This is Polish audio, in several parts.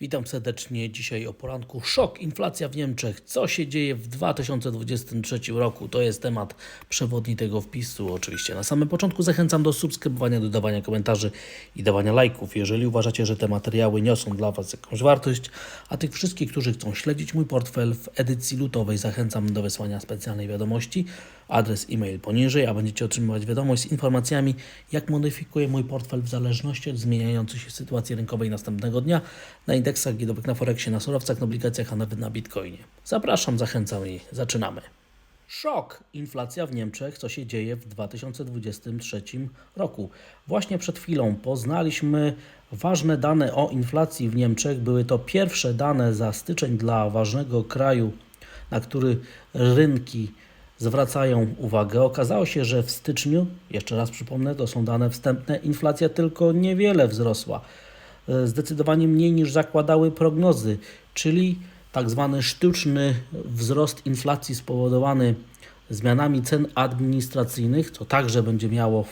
Witam serdecznie. Dzisiaj o poranku szok, inflacja w Niemczech. Co się dzieje w 2023 roku? To jest temat przewodni tego wpisu. Oczywiście na samym początku zachęcam do subskrybowania, dodawania komentarzy i dawania lajków. Jeżeli uważacie, że te materiały niosą dla Was jakąś wartość, a tych wszystkich, którzy chcą śledzić mój portfel w edycji lutowej, zachęcam do wysłania specjalnej wiadomości. Adres e-mail poniżej, a będziecie otrzymywać wiadomość z informacjami, jak modyfikuję mój portfel w zależności od zmieniającej się sytuacji rynkowej następnego dnia na indeksach giełdowych, na Forexie, na surowcach, na obligacjach, a nawet na Bitcoinie. Zapraszam, zachęcam i zaczynamy. Szok! Inflacja w Niemczech, co się dzieje w 2023 roku. Właśnie przed chwilą poznaliśmy ważne dane o inflacji w Niemczech. Były to pierwsze dane za styczeń dla ważnego kraju, na który rynki zwracają uwagę. Okazało się, że w styczniu, jeszcze raz przypomnę, to są dane wstępne, inflacja tylko niewiele wzrosła. E, Zdecydowanie mniej niż zakładały prognozy, czyli tak zwany sztuczny wzrost inflacji spowodowany zmianami cen administracyjnych, co także będzie miało,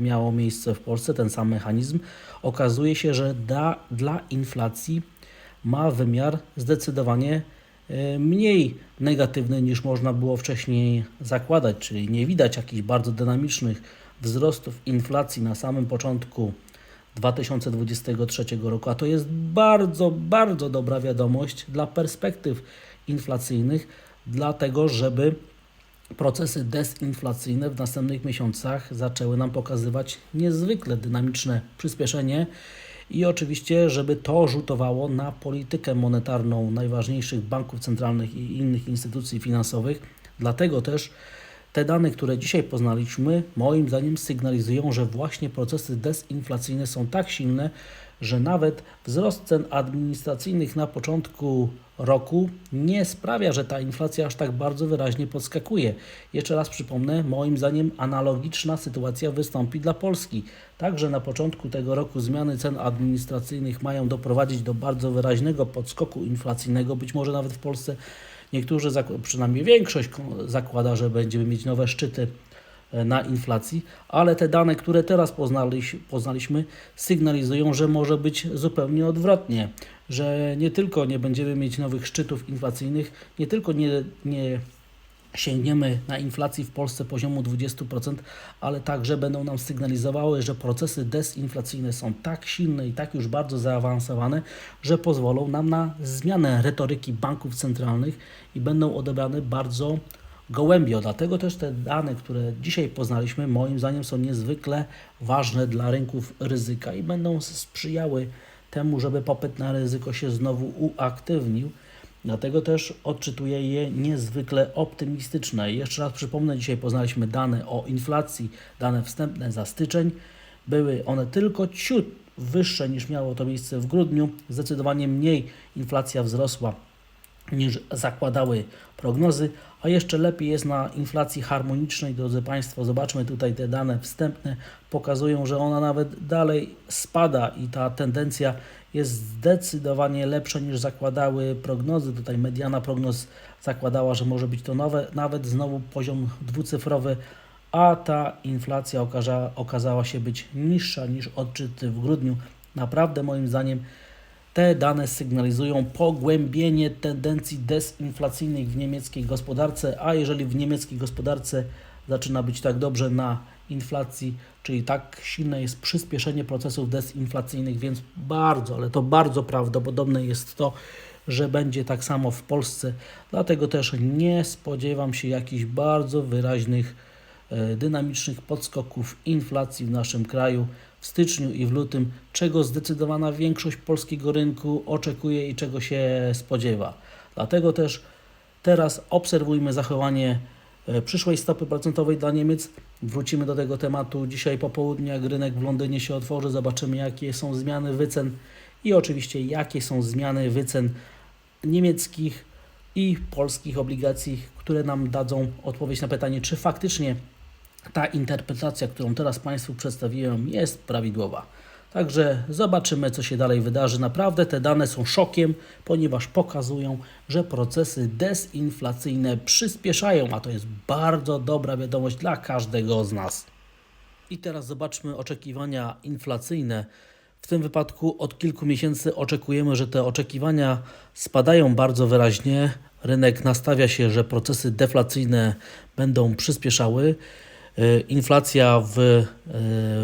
miało miejsce w Polsce, ten sam mechanizm, okazuje się, że da, dla inflacji ma wymiar zdecydowanie mniej negatywny niż można było wcześniej zakładać, czyli nie widać jakichś bardzo dynamicznych wzrostów inflacji na samym początku 2023 roku, a to jest bardzo, bardzo dobra wiadomość dla perspektyw inflacyjnych, dlatego żeby procesy desinflacyjne w następnych miesiącach zaczęły nam pokazywać niezwykle dynamiczne przyspieszenie i oczywiście, żeby to rzutowało na politykę monetarną najważniejszych banków centralnych i innych instytucji finansowych. Dlatego też te dane, które dzisiaj poznaliśmy, moim zdaniem sygnalizują, że właśnie procesy desinflacyjne są tak silne, że nawet wzrost cen administracyjnych na początku roku nie sprawia, że ta inflacja aż tak bardzo wyraźnie podskakuje. Jeszcze raz przypomnę, moim zdaniem analogiczna sytuacja wystąpi dla Polski. Także na początku tego roku zmiany cen administracyjnych mają doprowadzić do bardzo wyraźnego podskoku inflacyjnego, być może nawet w Polsce Niektórzy, przynajmniej większość zakłada, że będziemy mieć nowe szczyty e, na inflacji, ale te dane, które teraz poznaliś, poznaliśmy, sygnalizują, że może być zupełnie odwrotnie, że nie tylko nie będziemy mieć nowych szczytów inflacyjnych, nie tylko nie, nie sięgniemy na inflacji w Polsce poziomu 20%, ale także będą nam sygnalizowały, że procesy desinflacyjne są tak silne i tak już bardzo zaawansowane, że pozwolą nam na zmianę retoryki banków centralnych i będą odebrane bardzo gołębio. Dlatego też te dane, które dzisiaj poznaliśmy, moim zdaniem są niezwykle ważne dla rynków ryzyka i będą sprzyjały temu, żeby popyt na ryzyko się znowu uaktywnił. Dlatego też odczytuję je niezwykle optymistyczne. Jeszcze raz przypomnę, dzisiaj poznaliśmy dane o inflacji, dane wstępne za styczeń. Były one tylko ciut wyższe niż miało to miejsce w grudniu. Zdecydowanie mniej inflacja wzrosła niż zakładały prognozy, a jeszcze lepiej jest na inflacji harmonicznej, drodzy Państwo. Zobaczmy tutaj te dane wstępne, pokazują, że ona nawet dalej spada i ta tendencja jest zdecydowanie lepsza niż zakładały prognozy. Tutaj mediana prognoz zakładała, że może być to nowe, nawet znowu poziom dwucyfrowy, a ta inflacja okaza, okazała się być niższa niż odczyty w grudniu. Naprawdę moim zdaniem te dane sygnalizują pogłębienie tendencji desinflacyjnych w niemieckiej gospodarce, a jeżeli w niemieckiej gospodarce zaczyna być tak dobrze na inflacji, czyli tak silne jest przyspieszenie procesów desinflacyjnych, więc bardzo, ale to bardzo prawdopodobne jest to, że będzie tak samo w Polsce. Dlatego też nie spodziewam się jakichś bardzo wyraźnych e, dynamicznych podskoków inflacji w naszym kraju w styczniu i w lutym, czego zdecydowana większość polskiego rynku oczekuje i czego się spodziewa. Dlatego też teraz obserwujmy zachowanie przyszłej stopy procentowej dla Niemiec. Wrócimy do tego tematu dzisiaj po południu, jak rynek w Londynie się otworzy, zobaczymy jakie są zmiany wycen i oczywiście jakie są zmiany wycen niemieckich i polskich obligacji, które nam dadzą odpowiedź na pytanie, czy faktycznie ta interpretacja, którą teraz Państwu przedstawiłem, jest prawidłowa. Także zobaczymy, co się dalej wydarzy. Naprawdę te dane są szokiem, ponieważ pokazują, że procesy desinflacyjne przyspieszają, a to jest bardzo dobra wiadomość dla każdego z nas. I teraz zobaczmy oczekiwania inflacyjne W tym wypadku od kilku miesięcy oczekujemy, że te oczekiwania spadają bardzo wyraźnie. Rynek nastawia się, że procesy deflacyjne będą przyspieszały. E, Inflacja w, e,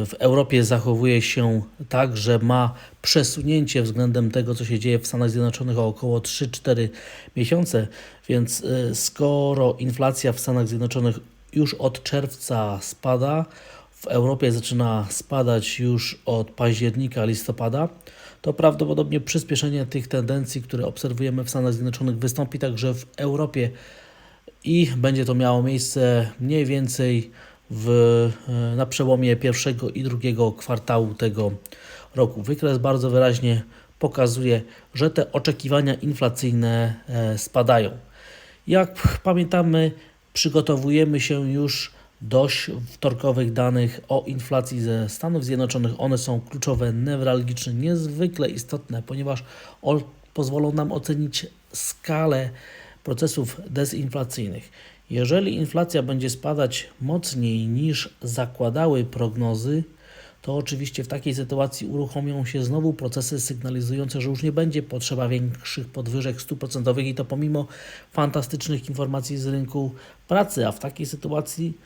w Europie zachowuje się tak, że ma przesunięcie względem tego, co się dzieje w Stanach Zjednoczonych o około 3-4 miesiące, więc e, skoro inflacja w Stanach Zjednoczonych już od czerwca spada, w Europie zaczyna spadać już od października, listopada, to prawdopodobnie przyspieszenie tych tendencji, które obserwujemy w Stanach Zjednoczonych, wystąpi także w Europie i będzie to miało miejsce mniej więcej w, e, na przełomie pierwszego i drugiego kwartału tego roku. Wykres bardzo wyraźnie pokazuje, że te oczekiwania inflacyjne e, spadają. Jak pamiętamy, przygotowujemy się już do wtorkowych danych o inflacji ze Stanów Zjednoczonych. One są kluczowe, newralgiczne, niezwykle istotne, ponieważ pozwolą nam ocenić skalę procesów dezinflacyjnych. Jeżeli inflacja będzie spadać mocniej niż zakładały prognozy, to oczywiście w takiej sytuacji uruchomią się znowu procesy sygnalizujące, że już nie będzie potrzeba większych podwyżek stóp procentowych i to pomimo fantastycznych informacji z rynku pracy, a w takiej sytuacji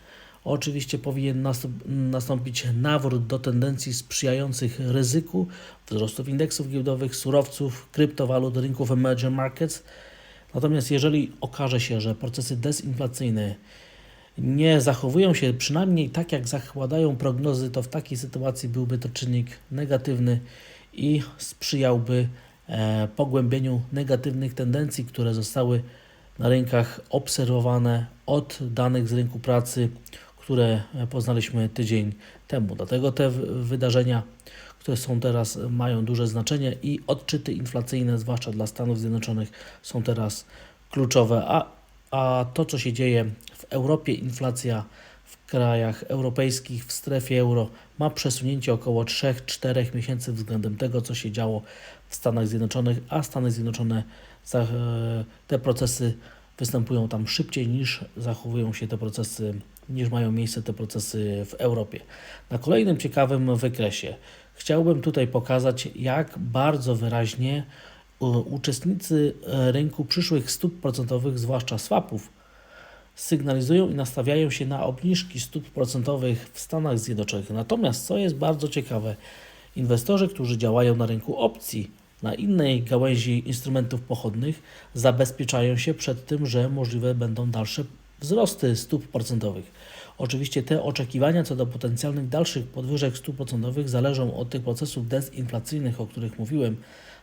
oczywiście powinien nastąp- nastąpić nawrót do tendencji sprzyjających ryzyku wzrostów indeksów giełdowych, surowców, kryptowalut, rynków emerging markets. Natomiast jeżeli okaże się, że procesy dezinflacyjne nie zachowują się przynajmniej tak, jak zakładają prognozy, to w takiej sytuacji byłby to czynnik negatywny i sprzyjałby e, pogłębieniu negatywnych tendencji, które zostały na rynkach obserwowane od danych z rynku pracy, które e, poznaliśmy tydzień temu. Dlatego te wydarzenia, które są teraz, mają duże znaczenie i odczyty inflacyjne, zwłaszcza dla Stanów Zjednoczonych, są teraz kluczowe. A, a to, co się dzieje w Europie, inflacja w krajach europejskich, w strefie euro, ma przesunięcie około 3-4 miesięcy względem tego, co się działo w Stanach Zjednoczonych, a Stany Zjednoczone, e, te procesy występują tam szybciej niż zachowują się te procesy, niż mają miejsce te procesy w Europie. Na kolejnym ciekawym wykresie chciałbym tutaj pokazać, jak bardzo wyraźnie u- uczestnicy e, rynku przyszłych stóp procentowych, zwłaszcza swapów, sygnalizują i nastawiają się na obniżki stóp procentowych w Stanach Zjednoczonych. Natomiast, co jest bardzo ciekawe, inwestorzy, którzy działają na rynku opcji, na innej gałęzi instrumentów pochodnych, zabezpieczają się przed tym, że możliwe będą dalsze wzrosty stóp procentowych. Oczywiście te oczekiwania co do potencjalnych dalszych podwyżek stóp procentowych zależą od tych procesów dezinflacyjnych, o których mówiłem.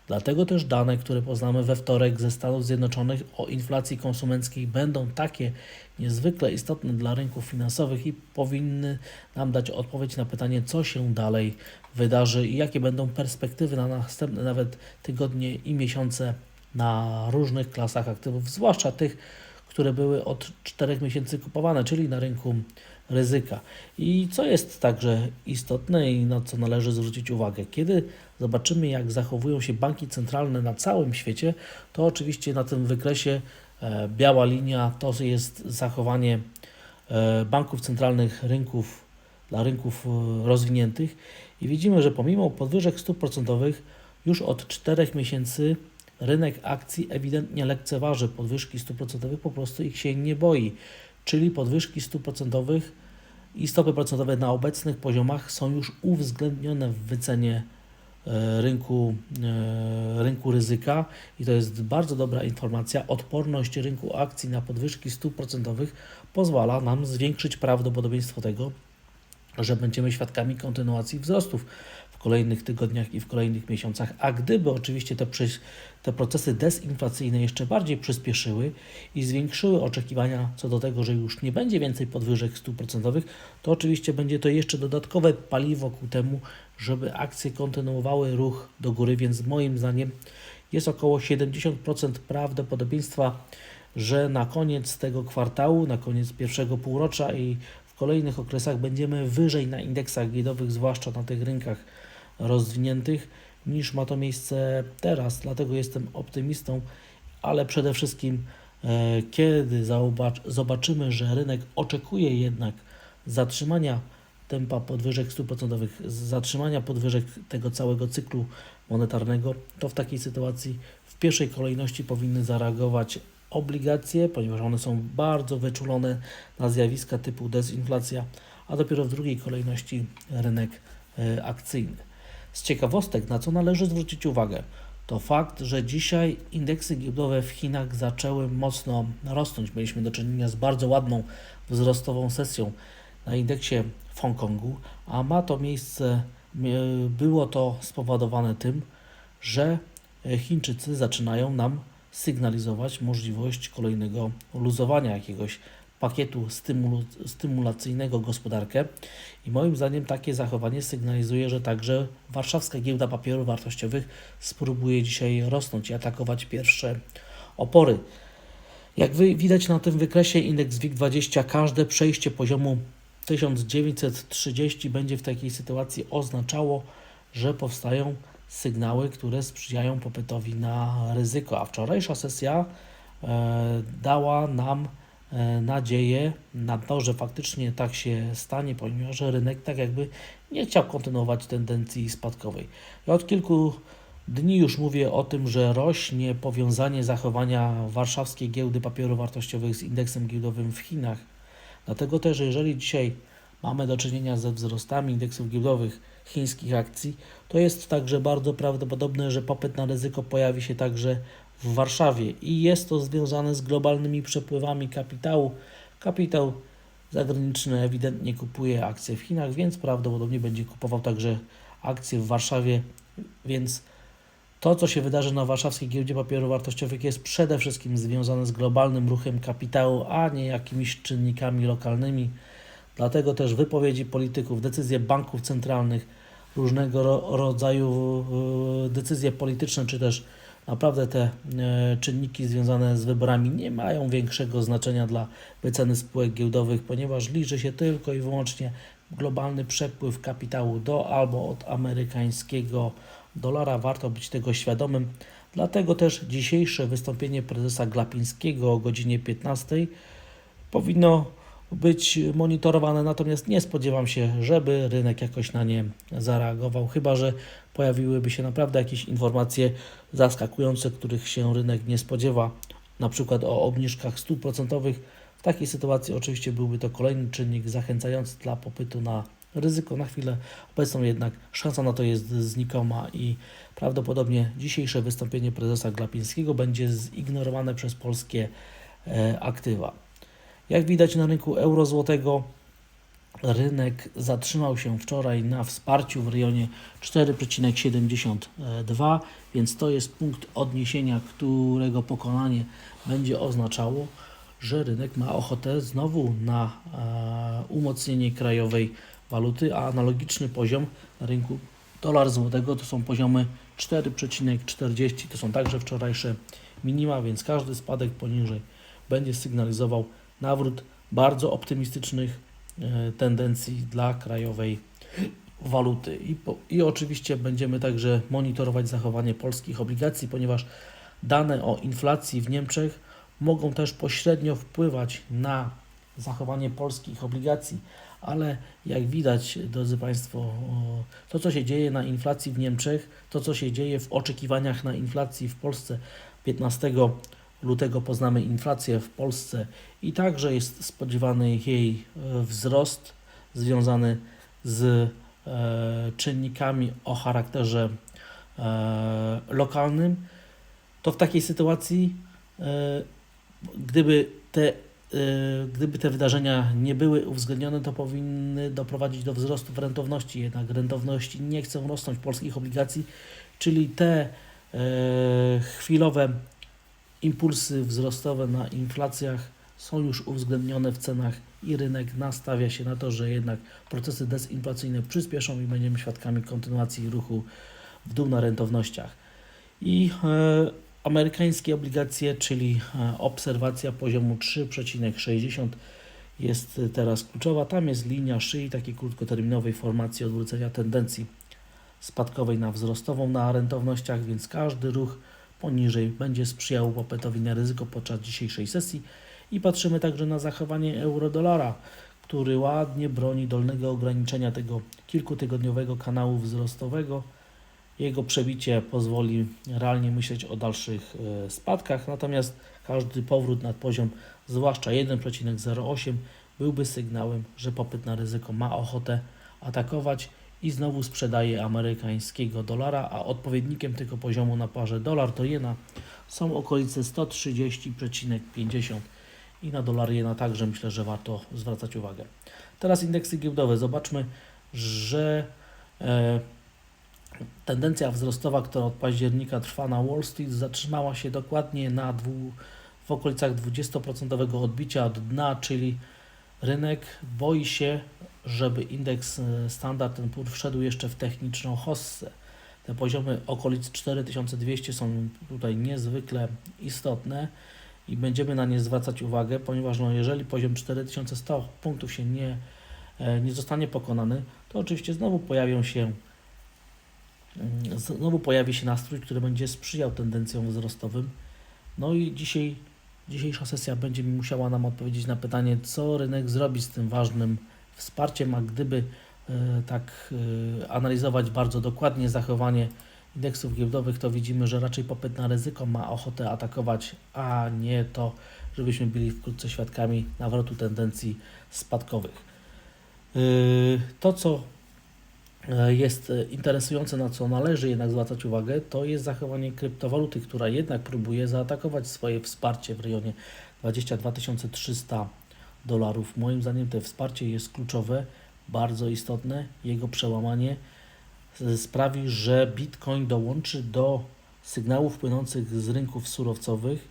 Dlatego też dane, które poznamy we wtorek ze Stanów Zjednoczonych o inflacji konsumenckiej będą takie niezwykle istotne dla rynków finansowych i powinny nam dać odpowiedź na pytanie, co się dalej wydarzy i jakie będą perspektywy na następne nawet tygodnie i miesiące na różnych klasach aktywów, zwłaszcza tych, które były od 4 miesięcy kupowane, czyli na rynku ryzyka. I co jest także istotne i na co należy zwrócić uwagę, kiedy zobaczymy, jak zachowują się banki centralne na całym świecie, to oczywiście na tym wykresie e, biała linia to jest zachowanie e, banków centralnych rynków dla rynków e, rozwiniętych i widzimy, że pomimo podwyżek stóp procentowych już od 4 miesięcy rynek akcji ewidentnie lekceważy podwyżki stóp procentowych, po prostu ich się nie boi. Czyli podwyżki stóp procentowych i stopy procentowe na obecnych poziomach są już uwzględnione w wycenie e, rynku, e, rynku ryzyka i to jest bardzo dobra informacja. Odporność rynku akcji na podwyżki stóp procentowych pozwala nam zwiększyć prawdopodobieństwo tego, że będziemy świadkami kontynuacji wzrostów w kolejnych tygodniach i w kolejnych miesiącach. A gdyby oczywiście te, te procesy dezinflacyjne jeszcze bardziej przyspieszyły i zwiększyły oczekiwania co do tego, że już nie będzie więcej podwyżek stóp procentowych, to oczywiście będzie to jeszcze dodatkowe paliwo ku temu, żeby akcje kontynuowały ruch do góry, więc moim zdaniem jest około 70% prawdopodobieństwa, że na koniec tego kwartału, na koniec pierwszego półrocza i kolejnych okresach będziemy wyżej na indeksach giełdowych, zwłaszcza na tych rynkach rozwiniętych, niż ma to miejsce teraz. Dlatego jestem optymistą, ale przede wszystkim, e, kiedy zobaczymy, że rynek oczekuje jednak zatrzymania tempa podwyżek stóp procentowych, zatrzymania podwyżek tego całego cyklu monetarnego, to w takiej sytuacji w pierwszej kolejności powinny zareagować obligacje, ponieważ one są bardzo wyczulone na zjawiska typu dezinflacja, a dopiero w drugiej kolejności rynek e, akcyjny. Z ciekawostek, na co należy zwrócić uwagę, to fakt, że dzisiaj indeksy giełdowe w Chinach zaczęły mocno rosnąć. Mieliśmy do czynienia z bardzo ładną wzrostową sesją na indeksie w Hongkongu, a ma to miejsce, mie- było to spowodowane tym, że e, Chińczycy zaczynają nam sygnalizować możliwość kolejnego luzowania jakiegoś pakietu stymulacyjnego gospodarkę i moim zdaniem takie zachowanie sygnalizuje, że także warszawska giełda papierów wartościowych spróbuje dzisiaj rosnąć i atakować pierwsze opory. Jak widać na tym wykresie indeks WIG20, każde przejście poziomu 1930 będzie w takiej sytuacji oznaczało, że powstają sygnały, które sprzyjają popytowi na ryzyko. A wczorajsza sesja e, dała nam e, nadzieję na to, że faktycznie tak się stanie, ponieważ rynek tak jakby nie chciał kontynuować tendencji spadkowej. Ja od kilku dni już mówię o tym, że rośnie powiązanie zachowania warszawskiej giełdy papierów wartościowych z indeksem giełdowym w Chinach. Dlatego też, jeżeli dzisiaj mamy do czynienia ze wzrostami indeksów giełdowych chińskich akcji, to jest także bardzo prawdopodobne, że popyt na ryzyko pojawi się także w Warszawie i jest to związane z globalnymi przepływami kapitału. Kapitał zagraniczny ewidentnie kupuje akcje w Chinach, więc prawdopodobnie będzie kupował także akcje w Warszawie, więc to, co się wydarzy na warszawskiej giełdzie papierów wartościowych, jest przede wszystkim związane z globalnym ruchem kapitału, a nie jakimiś czynnikami lokalnymi. Dlatego też wypowiedzi polityków, decyzje banków centralnych, różnego ro- rodzaju decyzje polityczne, czy też naprawdę te e, czynniki związane z wyborami nie mają większego znaczenia dla wyceny spółek giełdowych, ponieważ liczy się tylko i wyłącznie globalny przepływ kapitału do albo od amerykańskiego dolara. Warto być tego świadomym. Dlatego też dzisiejsze wystąpienie prezesa Glapińskiego o godzinie 15 powinno być monitorowane, natomiast nie spodziewam się, żeby rynek jakoś na nie zareagował, chyba że pojawiłyby się naprawdę jakieś informacje zaskakujące, których się rynek nie spodziewa, na przykład o obniżkach stóp procentowych. W takiej sytuacji oczywiście byłby to kolejny czynnik zachęcający dla popytu na ryzyko. Na chwilę obecną jednak szansa na to jest znikoma i prawdopodobnie dzisiejsze wystąpienie prezesa Glapińskiego będzie zignorowane przez polskie e, aktywa. Jak widać na rynku euro-złotego, rynek zatrzymał się wczoraj na wsparciu w rejonie 4,72, więc to jest punkt odniesienia, którego pokonanie będzie oznaczało, że rynek ma ochotę znowu na e, umocnienie krajowej waluty, a analogiczny poziom na rynku dolar złotego to są poziomy 4,40, to są także wczorajsze minima, więc każdy spadek poniżej będzie sygnalizował nawrót bardzo optymistycznych e, tendencji dla krajowej waluty. I, po, I oczywiście będziemy także monitorować zachowanie polskich obligacji, ponieważ dane o inflacji w Niemczech mogą też pośrednio wpływać na zachowanie polskich obligacji, ale jak widać, drodzy Państwo, to co się dzieje na inflacji w Niemczech, to co się dzieje w oczekiwaniach na inflacji w Polsce 15 lutego poznamy inflację w Polsce i także jest spodziewany jej e, wzrost związany z e, czynnikami o charakterze e, lokalnym, to w takiej sytuacji, gdyby te, gdyby te wydarzenia nie były uwzględnione, to powinny doprowadzić do wzrostu rentowności. Jednak rentowności nie chcą rosnąć polskich obligacji, czyli te chwilowe impulsy wzrostowe na inflacjach są już uwzględnione w cenach i rynek nastawia się na to, że jednak procesy dezinflacyjne przyspieszą i będziemy świadkami kontynuacji ruchu w dół na rentownościach. I e, amerykańskie obligacje, czyli e, obserwacja poziomu 3,60 jest teraz kluczowa. Tam jest linia szyi takiej krótkoterminowej formacji odwrócenia tendencji spadkowej na wzrostową na rentownościach, więc każdy ruch poniżej będzie sprzyjał popytowi na ryzyko podczas dzisiejszej sesji i patrzymy także na zachowanie euro-dolara, który ładnie broni dolnego ograniczenia tego kilkutygodniowego kanału wzrostowego. Jego przebicie pozwoli realnie myśleć o dalszych e, spadkach, natomiast każdy powrót nad poziom, zwłaszcza 1,08, byłby sygnałem, że popyt na ryzyko ma ochotę atakować i znowu sprzedaje amerykańskiego dolara, a odpowiednikiem tego poziomu na parze dolar do jena są okolice 130,50 i na dolar jena także myślę, że warto zwracać uwagę. Teraz indeksy giełdowe. Zobaczmy, że e, tendencja wzrostowa, która od października trwa na Wall Street, zatrzymała się dokładnie na dwu, w okolicach 20% odbicia od dna, czyli rynek boi się, żeby indeks e, Standard Poor wszedł jeszcze w techniczną hossę. Te poziomy okolic 4200 są tutaj niezwykle istotne i będziemy na nie zwracać uwagę, ponieważ no, jeżeli poziom 4100 punktów się nie, e, nie zostanie pokonany, to oczywiście znowu pojawią się mm, znowu pojawi się nastrój, który będzie sprzyjał tendencjom wzrostowym. No i dzisiaj, dzisiejsza sesja będzie musiała nam odpowiedzieć na pytanie, co rynek zrobi z tym ważnym wsparciem, a gdyby e, tak e, analizować bardzo dokładnie zachowanie indeksów giełdowych, to widzimy, że raczej popyt na ryzyko ma ochotę atakować, a nie to, żebyśmy byli wkrótce świadkami nawrotu tendencji spadkowych. Yy, To, co e, jest e, interesujące, na co należy jednak zwracać uwagę, to jest zachowanie kryptowaluty, która jednak próbuje zaatakować swoje wsparcie w rejonie 22 300 dolarów. Moim zdaniem to wsparcie jest kluczowe, bardzo istotne. Jego przełamanie sprawi, że Bitcoin dołączy do sygnałów płynących z rynków surowcowych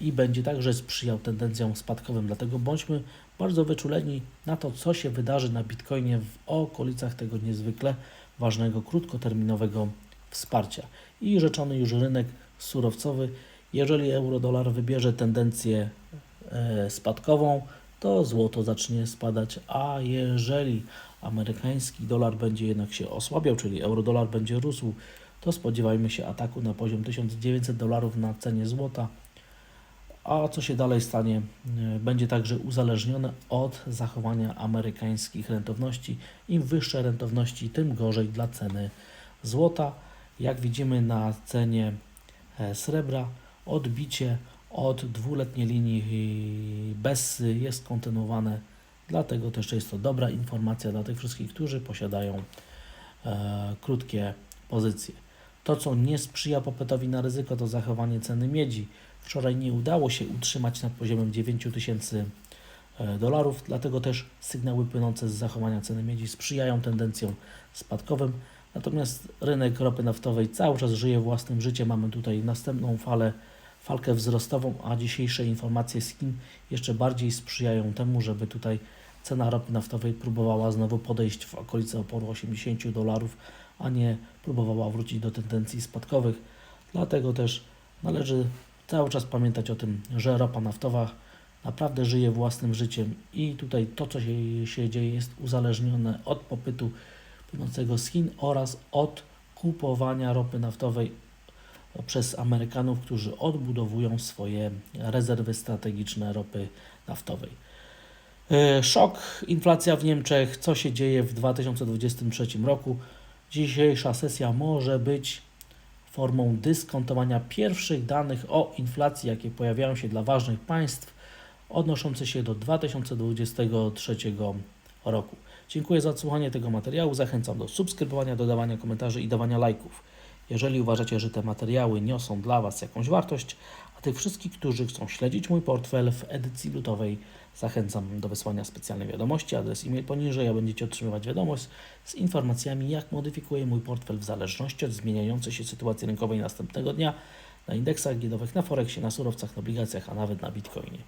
i będzie także sprzyjał tendencjom spadkowym. Dlatego bądźmy bardzo wyczuleni na to, co się wydarzy na Bitcoinie w okolicach tego niezwykle ważnego krótkoterminowego wsparcia. I rzeczony już rynek surowcowy, jeżeli euro-dolar wybierze tendencję e, spadkową, to złoto zacznie spadać, a jeżeli amerykański dolar będzie jednak się osłabiał, czyli euro-dolar będzie rósł, to spodziewajmy się ataku na poziom 1900 dolarów na cenie złota. A co się dalej stanie, e, będzie także uzależnione od zachowania amerykańskich rentowności. Im wyższe rentowności, tym gorzej dla ceny złota. Jak widzimy na cenie e, srebra, odbicie od dwuletniej linii Bessy jest kontynuowane. Dlatego też jest to dobra informacja dla tych wszystkich, którzy posiadają e, krótkie pozycje. To, co nie sprzyja popytowi na ryzyko, to zachowanie ceny miedzi. Wczoraj nie udało się utrzymać nad poziomem 9000 e, dolarów, dlatego też sygnały płynące z zachowania ceny miedzi sprzyjają tendencjom spadkowym. Natomiast rynek ropy naftowej cały czas żyje własnym życiem. Mamy tutaj następną falę, falkę wzrostową, a dzisiejsze informacje z Chin jeszcze bardziej sprzyjają temu, żeby tutaj cena ropy naftowej próbowała znowu podejść w okolice oporu 80 dolarów, a nie próbowała wrócić do tendencji spadkowych. Dlatego też należy cały czas pamiętać o tym, że ropa naftowa naprawdę żyje własnym życiem i tutaj to, co się, się dzieje, jest uzależnione od popytu płynącego z Chin oraz od kupowania ropy naftowej przez Amerykanów, którzy odbudowują swoje rezerwy strategiczne ropy naftowej. E, Szok, inflacja w Niemczech, co się dzieje w 2023 roku. Dzisiejsza sesja może być formą dyskontowania pierwszych danych o inflacji, jakie pojawiają się dla ważnych państw odnoszące się do 2023 roku. Dziękuję za odsłuchanie tego materiału. Zachęcam do subskrybowania, dodawania komentarzy i dawania lajków. Jeżeli uważacie, że te materiały niosą dla Was jakąś wartość, a tych wszystkich, którzy chcą śledzić mój portfel w edycji lutowej, zachęcam do wysłania specjalnej wiadomości. Adres e-mail poniżej, a będziecie otrzymywać wiadomość z informacjami, jak modyfikuję mój portfel w zależności od zmieniającej się sytuacji rynkowej następnego dnia na indeksach giełdowych, na Forexie, na surowcach, na obligacjach, a nawet na Bitcoinie.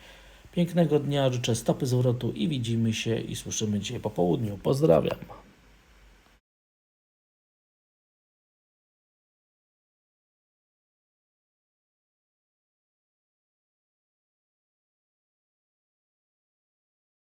Pięknego dnia, życzę stopy zwrotu i widzimy się i słyszymy dzisiaj po południu. Pozdrawiam.